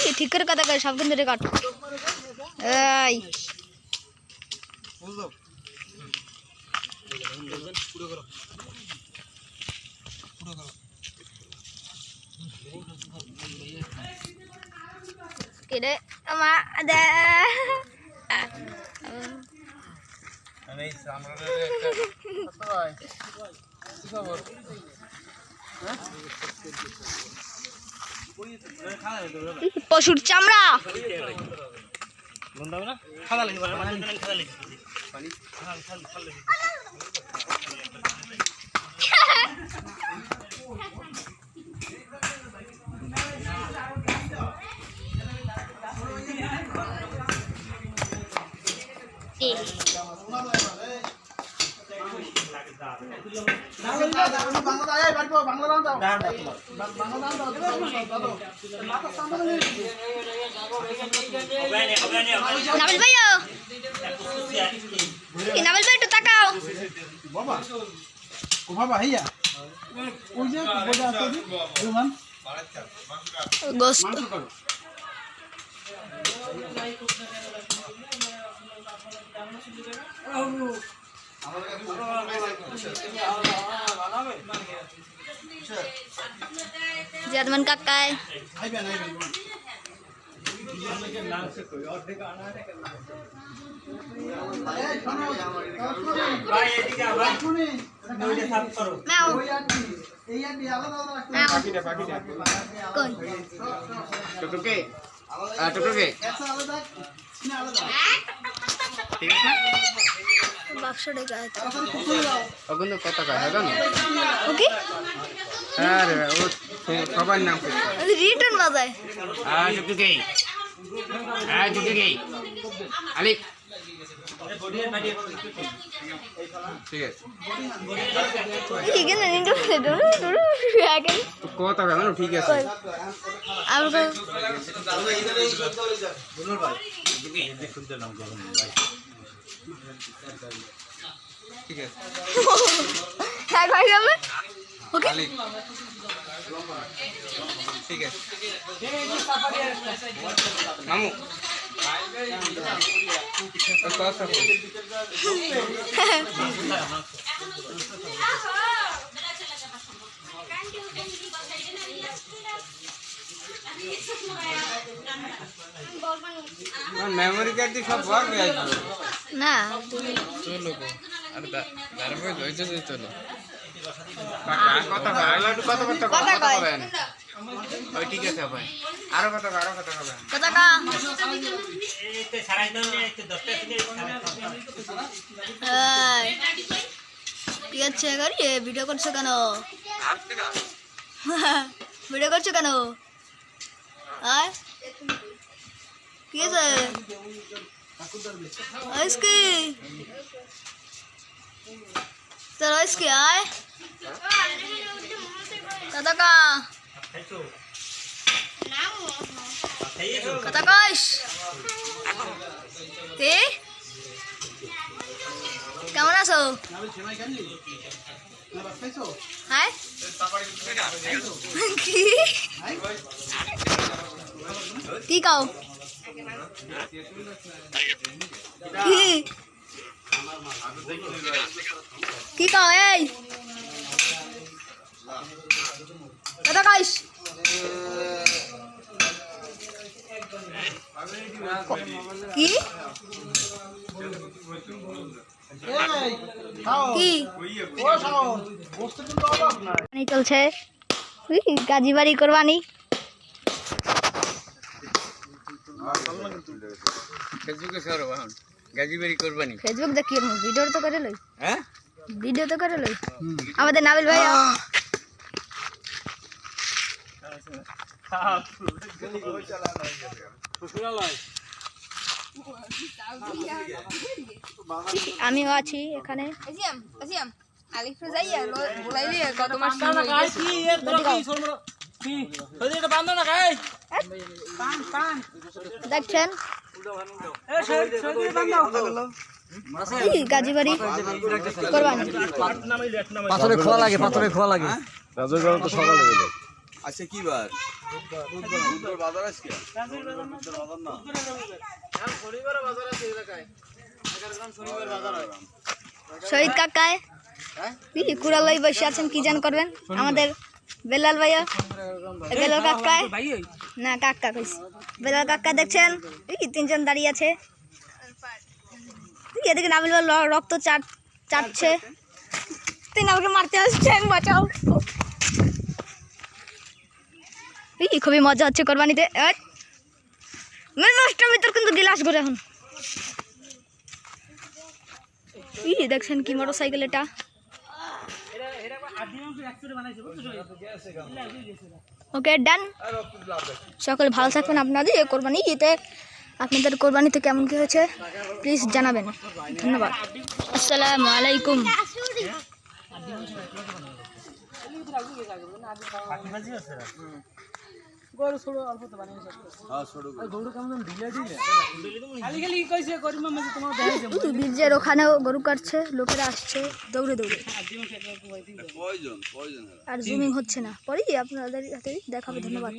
এই ঠিক করে কথা কয় সব কিন্তু রেকর্ড এই। দে। পশুর চামড়া। নাবিল ভাইও এই নাবিল ভাই একটু তাকাও বাবা ও বাবা হইয়া ওই যে বোঝা আছে যে, রুমান গোস্ত মাংস করো জাদমান কাকায় আইবেন আইবেন এই শোনো, শুনি, ম্যাও ওই আন্টি, এই আন্টি আলাদা আলাদা রাখতে ম্যাও কোন টুকটুকে আহ, টুকটুকে একটা আলাদা না আলাদা ঠিক আছে বাক্সটা গায়ে তাড়াতাড়ি খুলে দাও ও কিন্তু কত কয় হবে না? ওকে আরে ও সে- সবার নাম কি? রিটার্ন বাজায়। আহ টুকটুকে আহ টুকটুকে আলিফ। ঠিক আছে। ঠিক ঠিক আছে। হ্যাঁ ভাই যাবে? ঠিক আছে। মামু। ও কত হবে? আমার মেমোরি কার্ড দিয়ে সব ভর হয়ে আসবে না। চলো গো। আর দাঁড়াবে ধৈর্য দিয়ে চলো। আরও কত কত কত কয়? ওই ঠিক আছে ভাই। আরও কত আরও কত হবে কথা কা এই, কি আছে গাড়ি ভিডিও করছ কেন? ভিডিও করছ কেন? আয় কি আছে আইসকি তোর আইসকি আয় কথা কা কথা কইস তে কেমন আছো হাই কি কি কাও কি কাও এই? কথা কইস কি? চলছে। গাজি বাড়ি করবানি। ফেসবুকে সরো এখন গাজিবাড়ি করবানি ফেসবুক দেখি ভিডিও তো করে লই। হ্যাঁ? ভিডিও তো করে লই। আমাদের নাবিল ভাই আমিও আছি এখানে। আসিয়াম আসিয়াম আলিফে যাইয়া বলাইলি কত মাস দেখছেন? এই বাড়ি? করবানি? পাথরে খোয়া লাগে পাথরে খোয়া লাগে। রাজুর তো সকালে গেলে। আজকে কি বার? বুধবার বাজার আজকে? শহীদ কাকায়? কি কুড়ালাই বসে আছেন কি জান করবেন? আমাদের বেলাল ভাইয়া। বেলাল কাকায় না কাকা কইছি। বেলাল কাকা দেখছেন? এই তিনজন দাঁড়িয়ে আছে। এই এদিকে নাবিল রক্ত চাট চাটছে। তিন আমাকে মারতে আসছেন বাঁচাও। এই খুবই মজা হচ্ছে কোরবানিতে। নষ্টের ভিতর কিন্তু গিলাস ঘুরে এখন। ই দেখছেন কি মোটর সাইকেল এটা। ওকে ডান। সকলে ভালো থাকবেন আপনাদের এ কোরবানি ঈদে আপনাদের কোরবানিতে কেমন কি হয়েছে প্লিজ জানাবেন। ধন্যবাদ। আসসালামু আলাইকুম। গরু ওখানে অল্প তো বানিয়ে হ্যাঁ ছোট করে। গরু কেমন ঢিলে ঢিলে খালি খালি কইছে করিমা মাঝে তোমার দেখা যাবে। এই বীর্যের ওখানেও গরু কাটছে লোকেরা আসছে দৌড়ে দৌড়ে। কয়জন কয়জন আর জুমিং হচ্ছে না। পরে আপনাদের হাতে দেখাবে ধন্যবাদ।